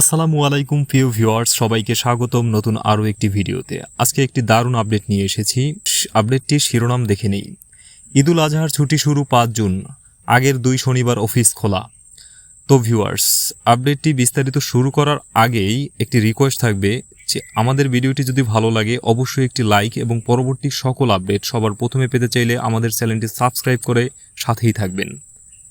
আসসালামু আলাইকুম, প্রিয় ভিউয়ার্স, সবাইকে স্বাগতম নতুন আরও একটি ভিডিওতে। আজকে একটি দারুণ আপডেট নিয়ে এসেছি। আপডেটটির শিরোনাম দেখে নেই। ঈদুল আজহার ছুটি শুরু পাঁচ জুন, আগের দুই শনিবার অফিস খোলা। তো ভিউয়ার্স, আপডেটটি বিস্তারিত শুরু করার আগেই একটি রিকোয়েস্ট থাকবে যে আমাদের ভিডিওটি যদি ভালো লাগে, অবশ্যই একটি লাইক এবং পরবর্তী সকল আপডেট সবার প্রথমে পেতে চাইলে আমাদের চ্যানেলটি সাবস্ক্রাইব করে সাথেই থাকবেন।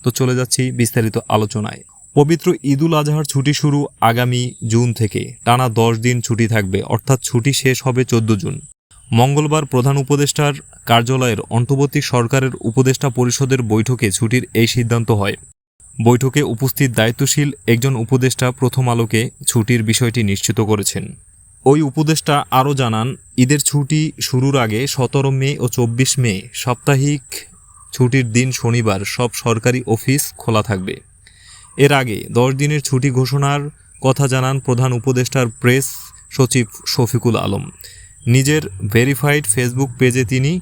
তো চলে যাচ্ছি বিস্তারিত আলোচনায়। পবিত্র ঈদুল আজহার ছুটি শুরু আগামী জুন থেকে। টানা দশ দিন ছুটি থাকবে, অর্থাৎ ছুটি শেষ হবে চোদ্দ জুন। মঙ্গলবার প্রধান উপদেষ্টার কার্যালয়ের অন্তর্বর্তী সরকারের উপদেষ্টা পরিষদের বৈঠকে ছুটির এই সিদ্ধান্ত হয়। বৈঠকে উপস্থিত দায়িত্বশীল একজন উপদেষ্টা প্রথম আলোকে ছুটির বিষয়টি নিশ্চিত করেছেন। ওই উপদেষ্টা আরও জানান, ঈদের ছুটি শুরুর আগে সতেরো মে ও চব্বিশ মে সাপ্তাহিক ছুটির দিন শনিবার সব সরকারি অফিস খোলা থাকবে। এর আগে দশ দিনের ছুটি ঘোষণার কথা জানান প্রধান উপদেষ্টার প্রেস সচিব শফিকুল আলম। নিজের ভেরিফাইড ফেসবুক পেজে তিনি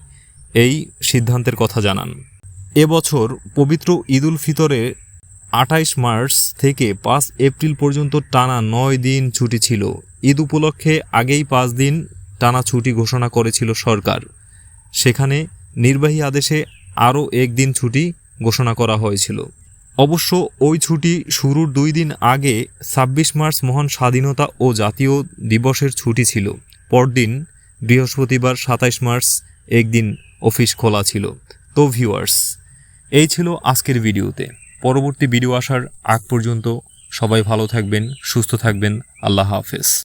এই সিদ্ধান্তের কথা জানান। এবছর পবিত্র ঈদুল ফিতরে আঠাইশ মার্চ থেকে পাঁচ এপ্রিল পর্যন্ত টানা নয় দিন ছুটি ছিল। ঈদ উপলক্ষে আগেই পাঁচ দিন টানা ছুটি ঘোষণা করেছিল সরকার। সেখানে নির্বাহী আদেশে আরও একদিন ছুটি ঘোষণা করা হয়েছিল। অবশ্য ওই ছুটি শুরুর দুই দিন আগে ছাব্বিশ মার্চ মহান স্বাধীনতা ও জাতীয় দিবসের ছুটি ছিল। পরদিন বৃহস্পতিবার সাতাইশ মার্চ একদিন অফিস খোলা ছিল। তো ভিউয়ার্স, এই ছিল আজকের ভিডিওতে। পরবর্তী ভিডিও আসার আগ পর্যন্ত সবাই ভালো থাকবেন, সুস্থ থাকবেন। আল্লাহ হাফেজ।